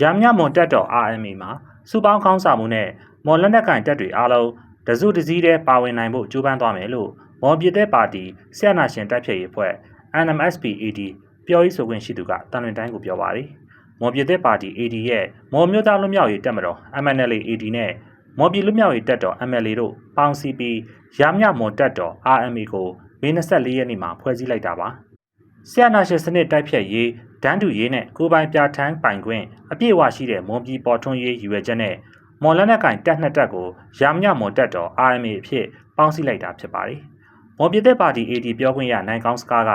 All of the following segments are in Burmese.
ရမညမွန်တက်တော် RMA မှာစူပေါင်းကောင်းဆောင်မှုနဲ့မော်လက်နက်ကင်တက်တွေအားလုံးတစုတစည်းတည်းပါဝင်နိုင်ဖို့ကြိုးပမ်းသွားမယ်လို့မော်ပြည်သက်ပါတီဆရာနာရှင်တိုက်ဖြည့်ရေးအဖွဲ့ NMSP-AD ပြောရေးဆိုခွင့်ရှိသူကတန်လွင်တိုင်းကိုပြောပါတယ်။မော်ပြည်သက်ပါတီ AD ရဲ့မော်မျိုးသားလွတ်မြောက်ရေးတပ်မတော် MNLA-AD နဲ့မော်ပြည်လွတ်မြောက်ရေးတပ်တော် MLA တို့ပေါင်းစည်းပြီးရမညမွန်တက်တော် RMA ကိုမေ24ရက်နေ့မှာဖွဲ့စည်းလိုက်တာပါ။ဆရာနာရှင်စနစ်တိုက်ဖြတ်ရေး ဒန်းတူရေးနဲ့ကိုယ်ပိုင်ပြဋ္ဌာန်းပိုင်ခွင့်အပြည့်အဝရှိတဲ့မွန်ပြည်ပေါ်ထွန်းရေးရည်ရွယ်ချက်နဲ့မော်လက်နက်ကင်တက်နှစ်တက်ကိုရာမညမွန်တက်တော် RMA အဖြစ်ပေါင်းစည်းလိုက်တာဖြစ်ပါတယ်။မော်ပြည်သက်ပါတီ AD ပြောခွင့်ရနိုင်ကောင်းစကားက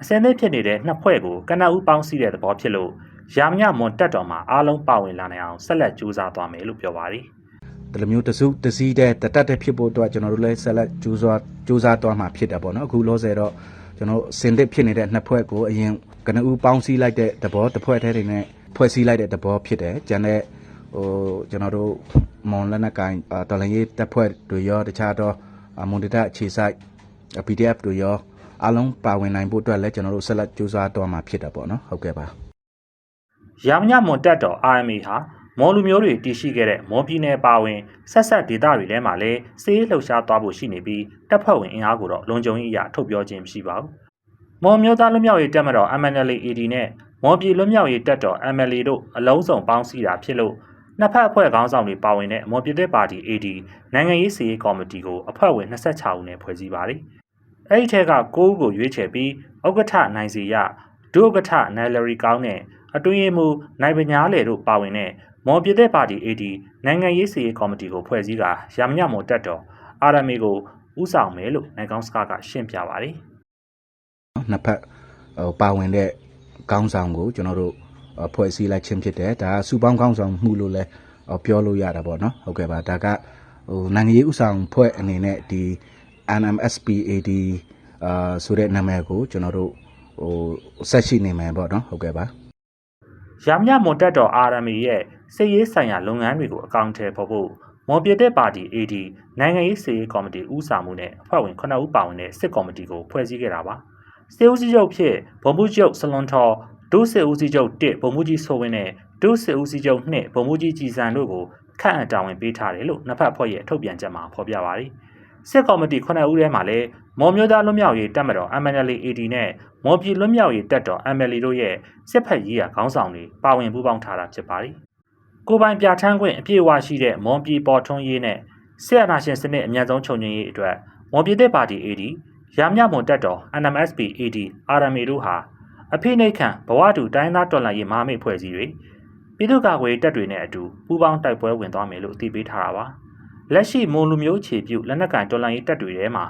အစင်းသစ်ဖြစ်နေတဲ့နှစ်ဖွဲ့ကိုကနအူးပေါင်းစည်းတဲ့သဘောဖြစ်လို့ရာမညမွန်တက်တော်မှာအားလုံးပါဝင်လာနိုင်အောင်ဆက်လက်ကြိုးစားသွားမယ်လို့ပြောပါတယ်။ဒီလိုမျိုးတစုတစည်းတဲ့တတက်တဲ့ဖြစ်ဖို့အတွက်ကျွန်တော်တို့လည်းဆက်လက်ကြိုးစားကြိုးစားသွားမှာဖြစ်တယ်ပေါ့နော်အခုလောဆယ်တော့ကျွန်တော်စင်တစ်ဖြစ်နေတဲ့နှစ်ဖွဲ့ကိုအရင် ကနဦးပေါင်းစည်းလိုက်တဲ့သဘောတစ်ဖွဲ့တည်းတွေနဲ့ဖွဲ့စည်းလိုက်တဲ့သဘောဖြစ်တယ်ကျန်တဲ့ဟိုကျွန်တော်တို့မွန်လက်နက်ကိုင်အာတော်လန်ရေးတပ်ဖွဲ့တွေရောတခြားတော့အာမွန်ဒေတာအခြေစိုက် PDF တွေရောအားလုံးပါဝင်နိုင်ဖို့အတွက်လည်းကျွန်တော်တို့ဆက်လက်ကြိုးစားသွားမှာဖြစ်တယ်ပေါ့နော်ဟုတ်ကဲ့ပါရာမညမွန်တက်တော် RMA ဟာမော်လူမျိုးတွေတည်ရှိခဲ့တဲ့မော်ပြည်နယ်ပါဝင်ဆက်ဆက်ဒေသတွေထဲမှာလည်းစေးလှုပ်ရှားသွားဖို့ရှိနေပြီးတပ်ဖွဲ့ဝင်အင်အားကိုတော့လုံခြုံရေးအရာထုတ်ပြောခြင်းမရှိပါဘူး။ မော်မျိုးသားလွတ်မြောက်ရေးတပ်မတော် MNLA AD နဲ့မော်ပြည်လွတ်မြောက်ရေးတပ်တော် MLA တို့အလုံးစုံပေါင်းစည်းတာဖြစ်လို့နှစ်ဖက်အဖွဲ့ခေါင်းဆောင်တွေပါဝင်တဲ့မော်ပြည်သက်ပါတီ AD နိုင်ငံရေးစီရေးကော်မတီကိုအဖွဲ့ဝင်26ဦးနဲ့ဖွဲ့စည်းပါတယ်။အဲဒီထက်က9ဦးကိုရွေးချယ်ပြီးဥက္ကဋ္ဌနိုင်စီရဒုဥက္ကဋ္ဌနယ်လရီကောင်းနဲ့အတွင်းရေးမှူးနိုင်ပညာလေတို့ပါဝင်တဲ့မော်ပြည်သက်ပါတီ AD နိုင်ငံရေးစီရေးကော်မတီကိုဖွဲ့စည်းကရမညမော်တက်တော် RMA ကိုဥဆောင်မယ်လို့နိုင်ကောင်းစကားကရှင်းပြပါတယ် နော်နှစ်ဖက်ဟိုပါဝင်တဲ့ကောင်းဆောင်ကိုကျွန်တော်တို့အဖွဲ့စည်းလိုက်ခြင်းဖြစ်တယ်ဒါကစူပေါင်းကောင်းဆောင်မှုလို့လည်းဟောပြောလို့ရတာပေါ့နော်ဟုတ်ကဲ့ပါဒါကဟိုနိုင်ငံရေးဥဆောင်ဖွဲ့အနေနဲ့ဒီ NMSPAD အာဆိုတဲ့နာမည်ကိုကျွန်တော်တို့ဟိုဆက်ရှိနေမယ်ပေါ့နော်ဟုတ်ကဲ့ပါ။ရမညမော်တက်တော် RMA ရဲ့စစ်ရေးဆိုင်ရာလုပ်ငန်းတွေကိုအကောင့်ထဲပေါ်ဖို့မော်ပြည်သက်ပါတီ AD နိုင်ငံရေးစီရေးကော်မတီဦးဆောင်မှုနဲ့အဖွဲ့ဝင်9ဦးပါဝင်တဲ့စစ်ကော်မတီကိုဖွဲ့စည်းခဲ့တာပါ။ စစ်ဦးစီးချုပ်ဖြစ်ဗိုလ်မှူးချုပ်စလွန်ထော်ဒုစစ်ဦးစီးချုပ်1ဗိုလ်မှူးကြီးစိုးဝင်းနဲ့ဒုစစ်ဦးစီးချုပ်2ဗိုလ်မှူးကြီးကြည်စံတို့ကိုခန့်အပ်တာဝန်ပေးထားတယ်လို့နှစ်ဖက်အဖွဲ့ရဲ့ထုတ်ပြန်ချက်မှာဖော်ပြပါတယ်။စစ်ကော်မတီ9ဦးထဲမှာလည်းမော်မျိုးသားလွတ်မြောက်ရေးတပ်မတော် MNLA AD နဲ့မော်ပြည်လွတ်မြောက်ရေးတပ်တော် MLA တို့ရဲ့စစ်ဖက်ရေးရာခေါင်းဆောင်တွေပါဝင်ပူးပေါင်းထားတာဖြစ်ပါတယ်။ကိုယ်ပိုင်ပြဋ္ဌာန်းခွင့်အပြည့်အဝရှိတဲ့မွန်ပြည်ပေါ်ထွန်းရေးနဲ့စစ်အာဏာရှင်စနစ်အမြန်ဆုံးချုပ်ငြိမ်းရေးအတွက်မွန်ပြည်သက်ပါတီ AD ရမညမွန်တပ်တော် NMSP AD RMA တို့ဟာအဖိနှိတ်ခံဘဝတူတိုင်းသားတော်လှန်ရေးမဟာမိတ်ဖွဲ့စည်းတွေပြည်သူ့ကာကွယ်ရေးတပ်တွေနဲ့အတူပူးပေါင်းတိုက်ပွဲဝင်သွားမယ်လို့အသိပေးထားတာပါ။လက်ရှိမွန်လူမျိုးခြေပြုလက်နက်ကင်တော်လှန်ရေးတပ်တွေထဲမှာ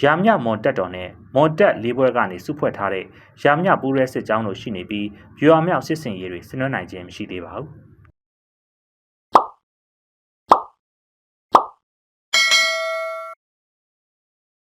ရာမြမွန်တက်တော်နဲ့မွန်တက်လေးဘွဲကနေစုဖွဲ့ထားတဲ့ရာမြပူးရဲစစ်ကြောင်းတို့ရှိနေပြီးဗျူဟာမြောက်စစ်စင်ရေးတွေဆင်နွှဲနိုင်ခြင်းမရှိသေးပါဘူး။